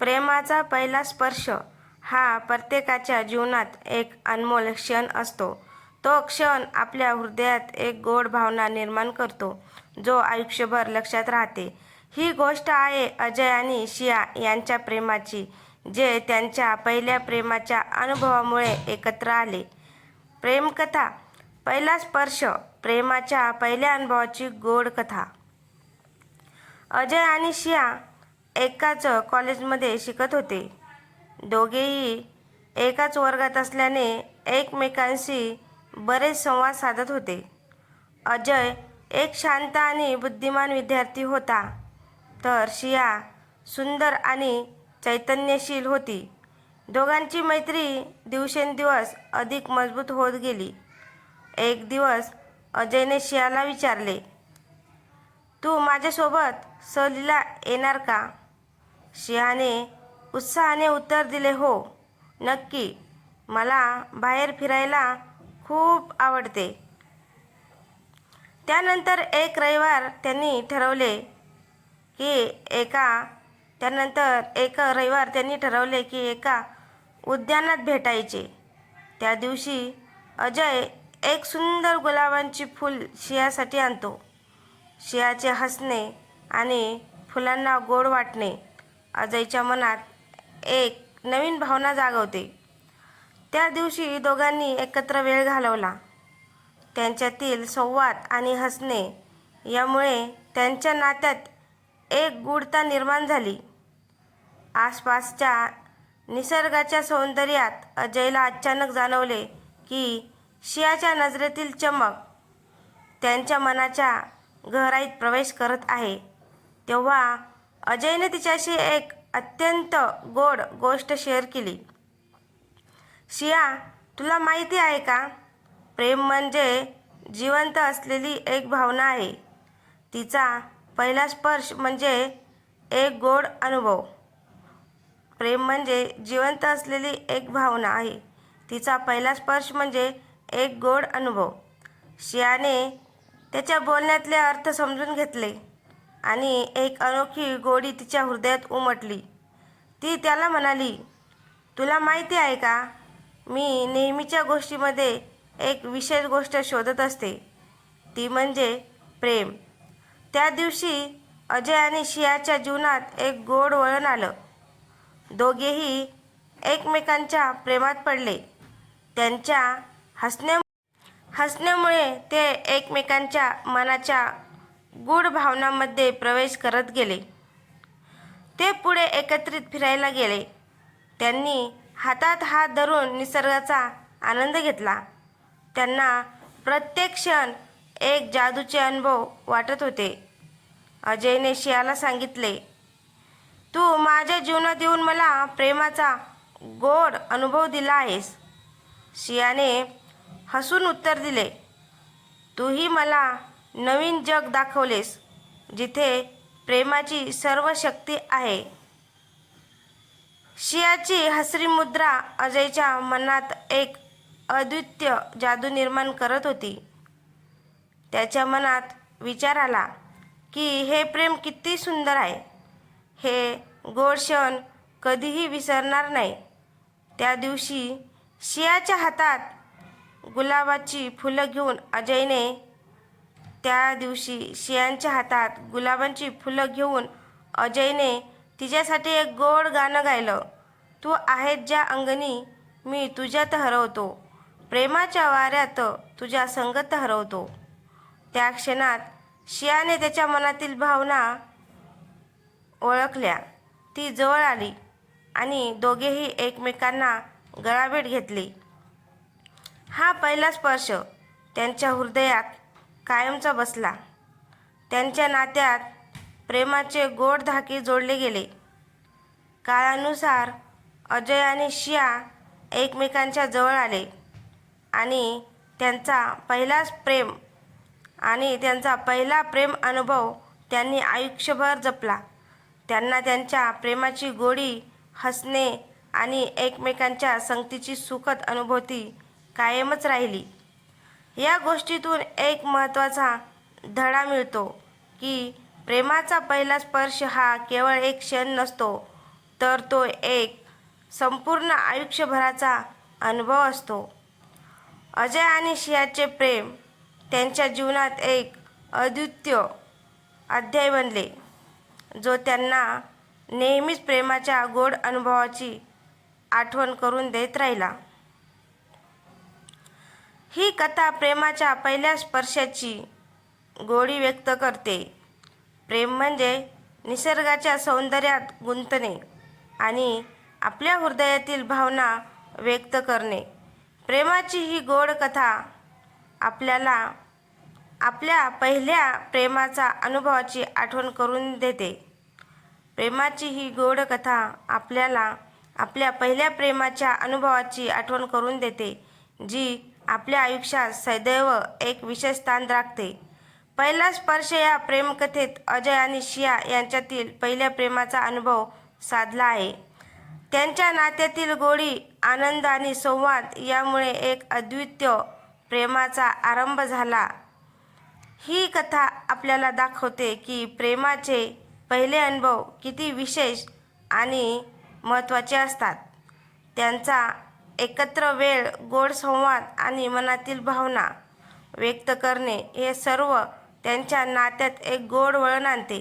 प्रेमाचा पहिला स्पर्श हा प्रत्येकाच्या जीवनात एक अनमोल क्षण असतो. तो क्षण आपल्या हृदयात एक गोड भावना निर्माण करतो जो आयुष्यभर लक्षात राहते. ही गोष्ट आहे अजय आणि शिया यांच्या प्रेमाची जे त्यांच्या पहिल्या प्रेमाच्या अनुभवामुळे एकत्र आले. प्रेमकथा पहिला स्पर्श प्रेमाच्या पहिल्या अनुभवाची गोड कथा. अजय आणि शिया एकाच कॉलेजमध्ये शिकत होते. दोघेही एकाच वर्गात असल्याने एकमेकांशी बरेच संवाद साधत होते. अजय एक शांत आणि बुद्धिमान विद्यार्थी होता. तर शिया सुंदर आणि चैतन्यशील होती. दोघांची मैत्री दिवसेंदिवस अधिक मजबूत होत गेली. एक दिवस अजयने शियाला विचारले तू माझ्यासोबत सहलीला येणार का? शिहाने उत्साहाने उत्तर दिले हो नक्की. मला बाहेर फिरायला खूप आवडते. त्यानंतर एक रविवार त्यांनी ठरवले की एका त्यानंतर एक रविवार त्यांनी ठरवले की एका उद्यानात भेटायचे. त्या दिवशी अजय एक सुंदर गुलाबांची फूल शियासाठी आणतो. शियाचे हसणे आणि फुलांना गोड वाटणे. अजयच्या मनात एक नवीन भावना जागवते. त्या दिवशी दोघांनी एकत्र वेळ घालवला. त्यांच्यातील संवाद आणि हसणे यामुळे त्यांच्या नात्यात एक गूढता निर्माण झाली. आसपासच्या निसर्गाच्या सौंदर्यात अजयला अचानक जाणवले की शियाच्या नजरेतील चमक त्यांच्या मनाच्या गहराईत प्रवेश करत आहे. तेव्हा अजयने तिच्याशी एक अत्यंत गोड गोष्ट शेअर केली. शिया तुला माहिती आहे का? प्रेम म्हणजे जिवंत असलेली एक भावना आहे. तिचा पहिला स्पर्श म्हणजे एक गोड अनुभव. प्रेम म्हणजे जिवंत असलेली एक भावना आहे. तिचा पहिला स्पर्श म्हणजे एक गोड अनुभव. शियाने त्याच्या बोलण्यातले अर्थ समजून घेतले. आणि एक अनोखी गोडी तिच्या हृदयात उमटली. ती त्याला म्हणाली तुला माहिती आहे का मी नेहमीच्या गोष्टीमध्ये एक विशेष गोष्ट शोधत असते. ती म्हणजे प्रेम. त्या दिवशी अजय आणि शियाच्या जीवनात एक गोड वळण आलं. दोघेही एकमेकांच्या प्रेमात पडले. त्यांच्या हसण्या हसण्यामुळे ते एकमेकांच्या मनाच्या गूढ भावनांमध्ये प्रवेश करत गेले. ते पुढे एकत्रित फिरायला गेले. त्यांनी हातात हात धरून निसर्गाचा आनंद घेतला. त्यांना प्रत्येक क्षण एक जादूचे अनुभव वाटत होते. अजयने शियाला सांगितले तू माझ्या जीवनात येऊन मला प्रेमाचा गोड अनुभव दिला आहेस. शियाने हसून उत्तर दिले तूही मला नवीन जग दाखवलेस जिथे प्रेमाची सर्व शक्ती आहे. शियाची हसरी मुद्रा अजयच्या मनात एक अद्वितीय जादू निर्माण करत होती. त्याच्या मनात विचार आला की हे प्रेम किती सुंदर आहे. हे गोड क्षण कधीही विसरणार नाही. त्या दिवशी शियाच्या हातात गुलाबाची फुलं घेऊन अजयने त्या दिवशी शियांच्या हातात गुलाबांची फुलं घेऊन अजयने तिच्यासाठी एक गोड गाणं गायलं. तू आहेत ज्या अंगणी मी तुझ्यात हरवतो. प्रेमाच्या वाऱ्यात तुझ्या संगत हरवतो. त्या क्षणात शियाने त्याच्या मनातील भावना ओळखल्या. ती जवळ आली आणि दोघेही एकमेकांना गळाभेट घेतली. हा पहिला स्पर्श त्यांच्या हृदयात कायमचा बसला. त्यांच्या नात्यात प्रेमाचे गोड धाके जोडले गेले. काळानुसार अजय आणि शिया एकमेकांच्या जवळ आले आणि त्यांचा पहिलाच प्रेम आणि त्यांचा पहिला प्रेम अनुभव त्यांनी आयुष्यभर जपला. त्यांना त्यांच्या प्रेमाची गोडी हसणे आणि एकमेकांच्या संगतीची सुखद अनुभूती कायमच राहिली. या गोष्टीतून एक महत्त्वाचा धडा मिळतो की प्रेमाचा पहिला स्पर्श हा केवळ एक क्षण नसतो तर तो एक संपूर्ण आयुष्यभराचा अनुभव असतो. अजय आणि शियाचे प्रेम त्यांच्या जीवनात एक अद्वितीय अध्याय बनले जो त्यांना नेहमीच प्रेमाच्या गोड अनुभवाची आठवण करून देत राहिला. ही कथा प्रेमाच्या पहिल्या स्पर्शाची गोडी व्यक्त करते. प्रेम म्हणजे निसर्गाच्या सौंदर्यात गुंतणे आणि आपल्या हृदयातील भावना व्यक्त करणे. प्रेमाची ही गोड कथा आपल्याला आपल्या पहिल्या प्रेमाचा अनुभवाची आठवण करून देते. प्रेमाची ही गोड कथा आपल्याला आपल्या पहिल्या प्रेमाच्या अनुभवाची आठवण करून देते जी आपल्या आयुष्यात सदैव एक विशेष स्थान राखते. पहिला स्पर्श या प्रेमकथेत अजय आणि शिया यांच्यातील पहिल्या प्रेमाचा अनुभव साधला आहे. त्यांच्या नात्यातील गोडी आनंद आणि संवाद यामुळे एक अद्वितीय प्रेमाचा आरंभ झाला. ही कथा आपल्याला दाखवते की प्रेमाचे पहिले अनुभव किती विशेष आणि महत्त्वाचे असतात. त्यांचा एकत्र वेळ गोड संवाद आणि मनातील भावना व्यक्त करणे हे सर्व त्यांच्या नात्यात एक गोड वळण आणते.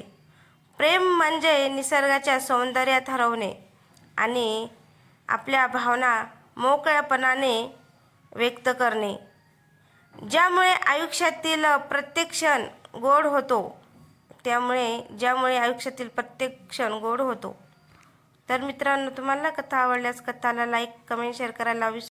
प्रेम म्हणजे निसर्गाच्या सौंदर्यात हरवणे आणि आपल्या भावना मोकळ्यापणाने व्यक्त करणे ज्यामुळे आयुष्यातील प्रत्येक क्षण गोड होतो. त्यामुळे ज्यामुळे आयुष्यातील प्रत्येक क्षण गोड होतो. तर मित्रांनो तुम्हाला कथा आवडल्यास कथाला लाईक कमेंट शेअर करायला विसरू